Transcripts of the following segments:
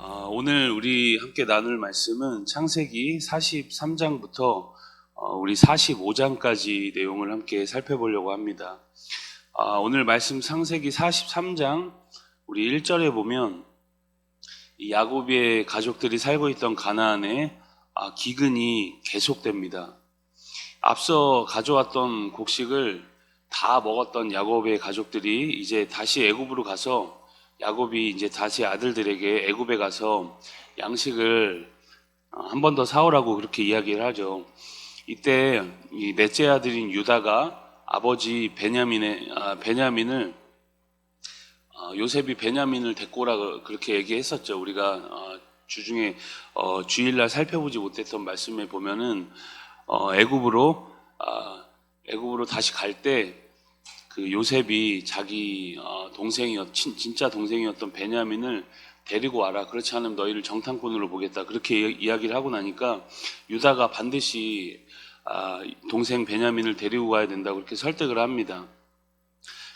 아, 오늘 우리 함께 나눌 말씀은 창세기 43장부터 어, 우리 45장까지 내용을 함께 살펴보려고 합니다. 아, 오늘 말씀 창세기 43장 우리 1절에 보면 이 야곱의 가족들이 살고 있던 가나안에 아, 기근이 계속됩니다. 앞서 가져왔던 곡식을 다 먹었던 야곱의 가족들이 이제 다시 애굽으로 가서 야곱이 이제 다시 아들들에게 애굽에 가서 양식을 어, 한번 더 사오라고 그렇게 이야기를 하죠. 이때 이 넷째 아들인 유다가 아버지 베냐민의 아, 베냐민을 어, 요셉이 베냐민을 데리고 오라 그렇게 얘기했었죠. 우리가 어, 주중에 어, 주일날 살펴보지 못했던 말씀에 보면은 어, 애굽으로 아, 애굽으로 다시 갈때 그 요셉이 자기 어, 동생이었 친, 진짜 동생이었던 베냐민을 데리고 와라. 그렇지 않으면 너희를 정탐꾼으로 보겠다. 그렇게 이- 이야기를 하고 나니까 유다가 반드시 아, 동생 베냐민을 데리고 가야 된다고 그렇게 설득을 합니다.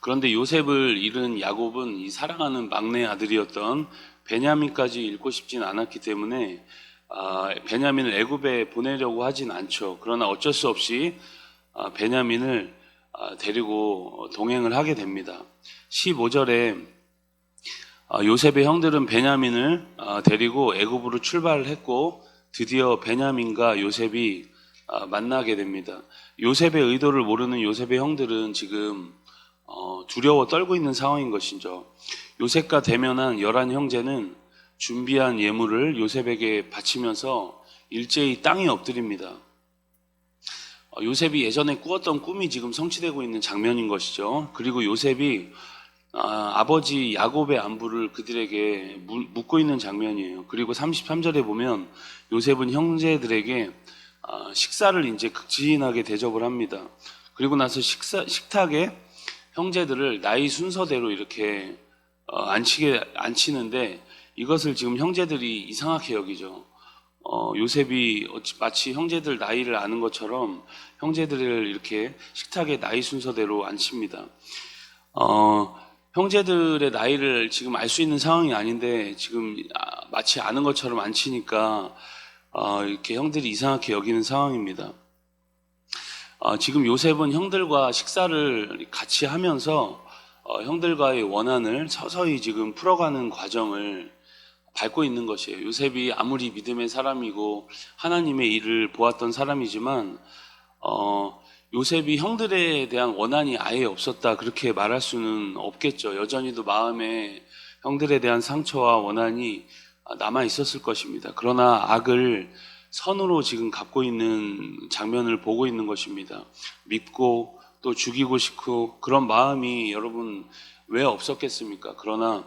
그런데 요셉을 잃은 야곱은 이 사랑하는 막내 아들이었던 베냐민까지 잃고 싶진 않았기 때문에 아, 베냐민을 애굽에 보내려고 하진 않죠. 그러나 어쩔 수 없이 아, 베냐민을 아, 데리고 동행을 하게 됩니다. 15절에 아, 요셉의 형들은 베냐민을 아, 데리고 애굽으로 출발을 했고 드디어 베냐민과 요셉이 아, 만나게 됩니다. 요셉의 의도를 모르는 요셉의 형들은 지금 어, 두려워 떨고 있는 상황인 것이죠. 요셉과 대면한 열한 형제는 준비한 예물을 요셉에게 바치면서 일제히 땅에 엎드립니다. 어, 요셉이 예전에 꾸었던 꿈이 지금 성취되고 있는 장면인 것이죠. 그리고 요셉이 아, 버지 야곱의 안부를 그들에게 무- 묻고 있는 장면이에요. 그리고 33절에 보면 요셉은 형제들에게 아, 식사를 이제 극진하게 대접을 합니다. 그리고 나서 식사, 식탁에 형제들을 나이 순서대로 이렇게 어, 앉히게 앉히는데 이것을 지금 형제들이 이상하게 여기죠. 어, 요셉이 마치 형제들 나이를 아는 것처럼 형제들을 이렇게 식탁에 나이 순서대로 앉힙니다. 어, 형제들의 나이를 지금 알 수 있는 상황이 아닌데 지금 아, 마치 아는 것처럼 앉히니까 어, 이렇게 형들이 이상하게 여기는 상황입니다. 어, 지금 요셉은 형들과 식사를 같이 하면서 어, 형들과의 원한을 서서히 지금 풀어가는 과정을 밟고 있는 것이에요. 요셉이 아무리 믿음의 사람이고 하나님의 일을 보았던 사람이지만 어, 요셉이 형들에 대한 원한이 아예 없었다 그렇게 말할 수는 없겠죠. 여전히도 마음에 형들에 대한 상처와 원한이 남아 있었을 것입니다. 그러나 악을 선으로 지금 갖고 있는 장면을 보고 있는 것입니다. 믿고 또 죽이고 싶고 그런 마음이 여러분 왜 없었겠습니까? 그러나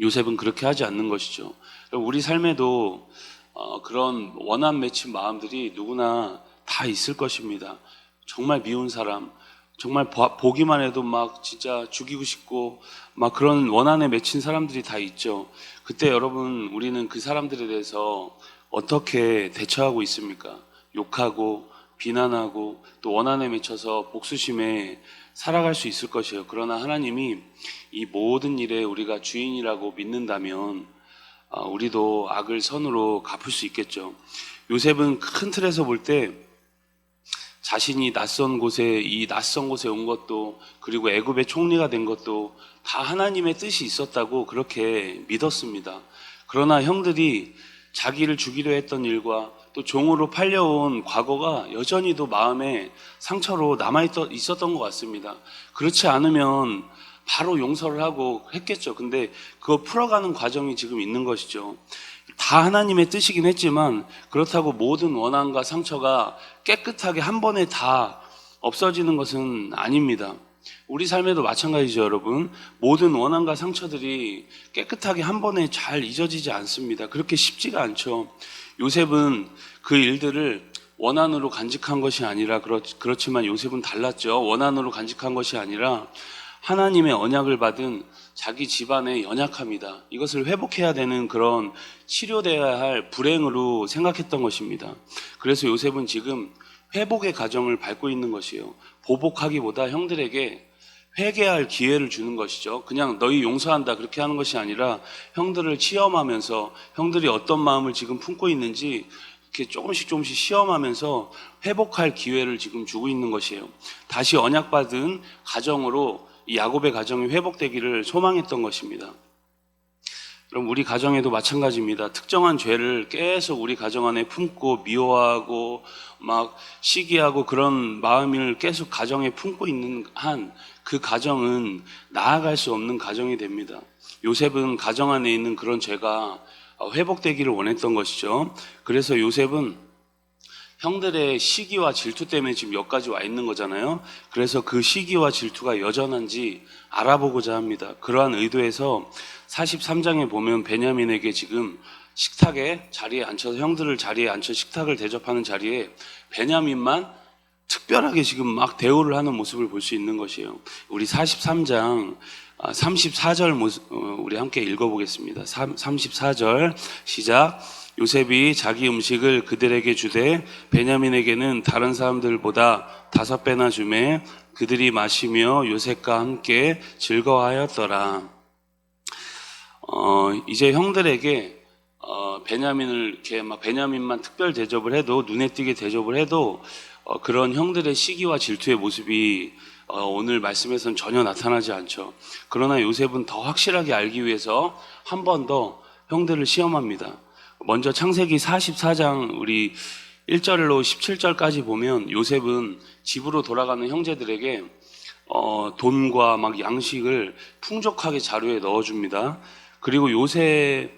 요셉은 그렇게 하지 않는 것이죠. 우리 삶에도 어, 그런 원한 맺힌 마음들이 누구나 다 있을 것입니다. 정말 미운 사람, 정말 보- 보기만 해도 막 진짜 죽이고 싶고 막 그런 원한에 맺힌 사람들이 다 있죠. 그때 여러분 우리는 그 사람들에 대해서 어떻게 대처하고 있습니까? 욕하고 비난하고 또 원한에 맺혀서 복수심에 살아갈 수 있을 것이에요. 그러나 하나님이 이 모든 일에 우리가 주인이라고 믿는다면 아, 우리도 악을 선으로 갚을 수 있겠죠. 요셉은 큰 틀에서 볼 때 자신이 낯선 곳에 이 낯선 곳에 온 것도 그리고 애굽의 총리가 된 것도 다 하나님의 뜻이 있었다고 그렇게 믿었습니다. 그러나 형들이 자기를 죽이려 했던 일과 또 종으로 팔려온 과거가 여전히도 마음에 상처로 남아 있었던 것 같습니다. 그렇지 않으면 바로 용서를 하고 했겠죠. 근데 그거 풀어가는 과정이 지금 있는 것이죠. 다 하나님의 뜻이긴 했지만 그렇다고 모든 원한과 상처가 깨끗하게 한 번에 다 없어지는 것은 아닙니다. 우리 삶에도 마찬가지죠, 여러분. 모든 원한과 상처들이 깨끗하게 한 번에 잘 잊어지지 않습니다. 그렇게 쉽지가 않죠. 요셉은 그 일들을 원한으로 간직한 것이 아니라 그렇, 그렇지만 요셉은 달랐죠. 원한으로 간직한 것이 아니라 하나님의 언약을 받은 자기 집안의 연약함이다. 이것을 회복해야 되는 그런 치료돼야 할 불행으로 생각했던 것입니다. 그래서 요셉은 지금 회복의 과정을 밟고 있는 것이에요. 보복하기보다 형들에게 회개할 기회를 주는 것이죠. 그냥 너희 용서한다 그렇게 하는 것이 아니라 형들을 시험하면서 형들이 어떤 마음을 지금 품고 있는지 이렇게 조금씩 조금씩 시험하면서 회복할 기회를 지금 주고 있는 것이에요. 다시 언약받은 가정으로 이 야곱의 가정이 회복되기를 소망했던 것입니다. 그럼 우리 가정에도 마찬가지입니다. 특정한 죄를 계속 우리 가정 안에 품고 미워하고 막 시기하고 그런 마음을 계속 가정에 품고 있는 한 그 가정은 나아갈 수 없는 가정이 됩니다. 요셉은 가정 안에 있는 그런 죄가 회복되기를 원했던 것이죠. 그래서 요셉은 형들의 시기와 질투 때문에 지금 여기까지 와 있는 거잖아요. 그래서 그 시기와 질투가 여전한지 알아보고자 합니다. 그러한 의도에서 43장에 보면 베냐민에게 지금 식탁에 자리에 앉혀서 형들을 자리에 앉혀 식탁을 대접하는 자리에 베냐민만 특별하게 지금 막 대우를 하는 모습을 볼 수 있는 것이에요. 우리 43장 34절 모습 어, 우리 함께 읽어보겠습니다. 34절 시작. 요셉이 자기 음식을 그들에게 주되 베냐민에게는 다른 사람들보다 다섯 배나 주매 그들이 마시며 요셉과 함께 즐거워하였더라. 어, 이제 형들에게 어, 베냐민을 이렇게 막 베냐민만 특별 대접을 해도 눈에 띄게 대접을 해도 어, 그런 형들의 시기와 질투의 모습이 어, 오늘 말씀에서는 전혀 나타나지 않죠. 그러나 요셉은 더 확실하게 알기 위해서 한 번 더 형들을 시험합니다. 먼저 창세기 44장 우리 1절로 17절까지 보면 요셉은 집으로 돌아가는 형제들에게 어, 돈과 막 양식을 풍족하게 자루에 넣어줍니다. 그리고 요셉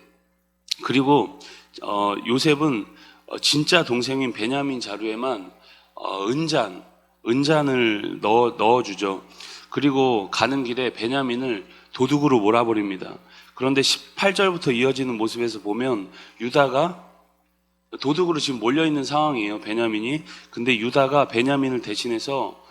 그리고 어, 요셉은 어, 진짜 동생인 베냐민 자루에만 어, 은잔 은잔을 넣어 넣어주죠. 그리고 가는 길에 베냐민을 도둑으로 몰아버립니다. 그런데 18절부터 이어지는 모습에서 보면 유다가 도둑으로 지금 몰려 있는 상황이에요. 베냐민이. 근데 유다가 베냐민을 대신해서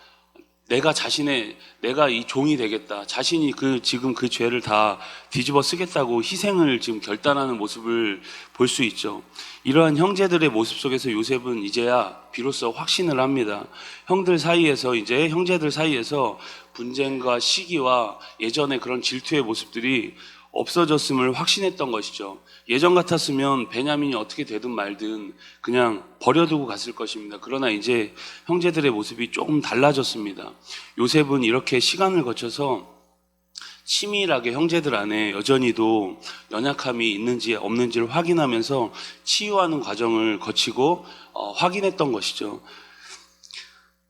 내가 자신의 내가 이 종이 되겠다. 자신이 그 지금 그 죄를 다 뒤집어 쓰겠다고 희생을 지금 결단하는 모습을 볼 수 있죠. 이러한 형제들의 모습 속에서 요셉은 이제야 비로소 확신을 합니다. 형들 사이에서 이제 형제들 사이에서 분쟁과 시기와 예전의 그런 질투의 모습들이 없어졌음을 확신했던 것이죠. 예전 같았으면 베냐민이 어떻게 되든 말든 그냥 버려두고 갔을 것입니다. 그러나 이제 형제들의 모습이 조금 달라졌습니다. 요셉은 이렇게 시간을 거쳐서 치밀하게 형제들 안에 여전히도 연약함이 있는지 없는지를 확인하면서 치유하는 과정을 거치고 어, 확인했던 것이죠.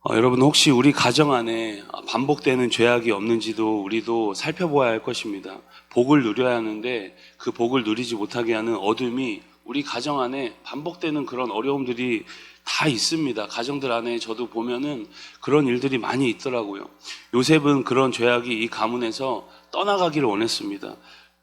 어, 여러분 혹시 우리 가정 안에 반복되는 죄악이 없는지도 우리도 살펴보아야 할 것입니다. 복을 누려야 하는데 그 복을 누리지 못하게 하는 어둠이 우리 가정 안에 반복되는 그런 어려움들이 다 있습니다. 가정들 안에 저도 보면은 그런 일들이 많이 있더라고요. 요셉은 그런 죄악이 이 가문에서 떠나가기를 원했습니다.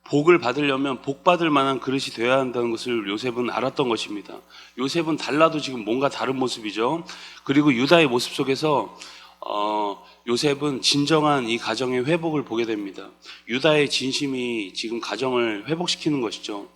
복을 받으려면 복 받을 만한 그릇이 되어야 한다는 것을 요셉은 알았던 것입니다. 요셉은 달라도 지금 뭔가 다른 모습이죠. 그리고 유다의 모습 속에서 어, 요셉은 진정한 이 가정의 회복을 보게 됩니다. 유다의 진심이 지금 가정을 회복시키는 것이죠.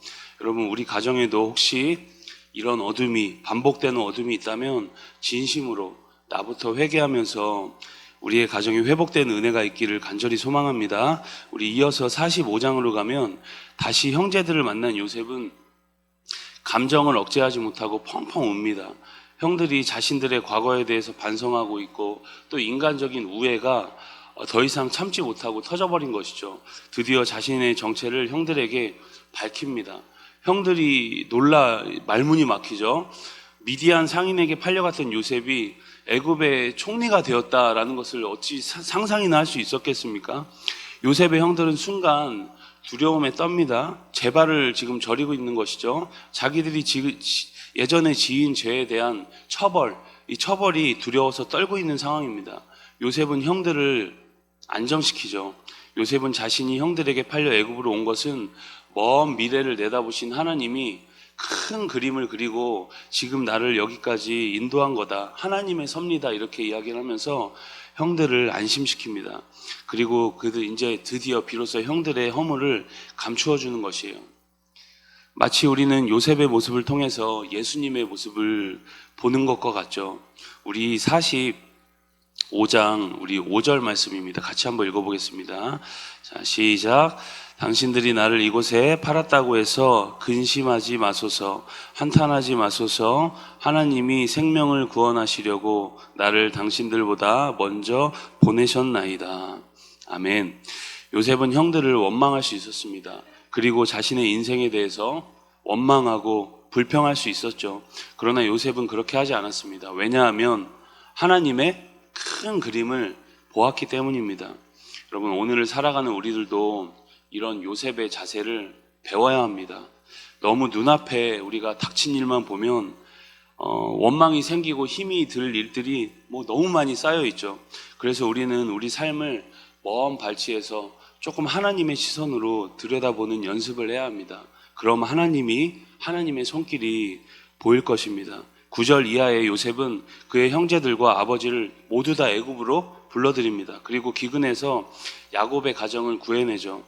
여러분 우리 가정에도 혹시 이런 어둠이 반복되는 어둠이 있다면 진심으로 나부터 회개하면서 우리의 가정이 회복되는 은혜가 있기를 간절히 소망합니다. 우리 이어서 45장으로 가면 다시 형제들을 만난 요셉은 감정을 억제하지 못하고 펑펑 웁니다. 형들이 자신들의 과거에 대해서 반성하고 있고 또 인간적인 우애가 더 이상 참지 못하고 터져버린 것이죠. 드디어 자신의 정체를 형들에게 밝힙니다. 형들이 놀라 말문이 막히죠. 미디안 상인에게 팔려갔던 요셉이 애굽의 총리가 되었다라는 것을 어찌 상상이나 할 수 있었겠습니까? 요셉의 형들은 순간 두려움에 떱니다. 재발을 지금 저리고 있는 것이죠. 자기들이 지, 예전에 지은 죄에 대한 처벌, 이 처벌이 두려워서 떨고 있는 상황입니다. 요셉은 형들을 안정시키죠. 요셉은 자신이 형들에게 팔려 애굽으로 온 것은 먼 미래를 내다보신 하나님이 큰 그림을 그리고 지금 나를 여기까지 인도한 거다. 하나님의 섭리다. 이렇게 이야기를 하면서 형들을 안심시킵니다. 그리고 그들 이제 드디어 비로소 형들의 허물을 감추어 주는 것이에요. 마치 우리는 요셉의 모습을 통해서 예수님의 모습을 보는 것과 같죠. 우리 5장 우리 5절 말씀입니다. 같이 한번 읽어 보겠습니다. 자, 시작. 당신들이 나를 이곳에 팔았다고 해서 근심하지 마소서, 한탄하지 마소서, 하나님이 생명을 구원하시려고 나를 당신들보다 먼저 보내셨나이다. 아멘. 요셉은 형들을 원망할 수 있었습니다. 그리고 자신의 인생에 대해서 원망하고 불평할 수 있었죠. 그러나 요셉은 그렇게 하지 않았습니다. 왜냐하면 하나님의 큰 그림을 보았기 때문입니다. 여러분, 오늘을 살아가는 우리들도 이런 요셉의 자세를 배워야 합니다. 너무 눈앞에 우리가 닥친 일만 보면 어, 원망이 생기고 힘이 들 일들이 뭐 너무 많이 쌓여 있죠. 그래서 우리는 우리 삶을 먼 발치에서 조금 하나님의 시선으로 들여다보는 연습을 해야 합니다. 그럼 하나님이 하나님의 손길이 보일 것입니다. 9절 이하의 요셉은 그의 형제들과 아버지를 모두 다 애굽으로 불러들입니다. 그리고 기근해서 야곱의 가정을 구해내죠.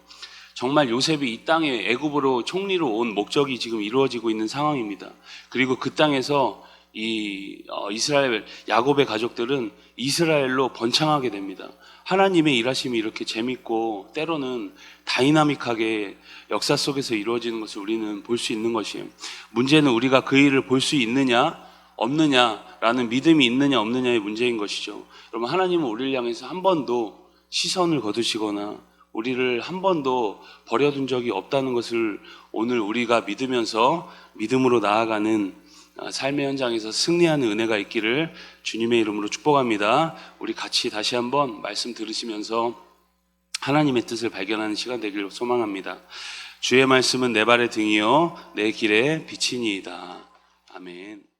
정말 요셉이 이 땅에 애굽으로 총리로 온 목적이 지금 이루어지고 있는 상황입니다. 그리고 그 땅에서 이 어, 이스라엘 야곱의 가족들은 이스라엘로 번창하게 됩니다. 하나님의 일하심이 이렇게 재밌고 때로는 다이나믹하게 역사 속에서 이루어지는 것을 우리는 볼 수 있는 것이에요. 문제는 우리가 그 일을 볼 수 있느냐 없느냐라는 믿음이 있느냐 없느냐의 문제인 것이죠. 여러분 하나님은 우리를 향해서 한 번도 시선을 거두시거나 우리를 한 번도 버려둔 적이 없다는 것을 오늘 우리가 믿으면서 믿음으로 나아가는 아, 삶의 현장에서 승리하는 은혜가 있기를 주님의 이름으로 축복합니다. 우리 같이 다시 한번 말씀 들으시면서 하나님의 뜻을 발견하는 시간 되기를 소망합니다. 주의 말씀은 내 발의 등이요 내 길의 빛이니이다. 아멘.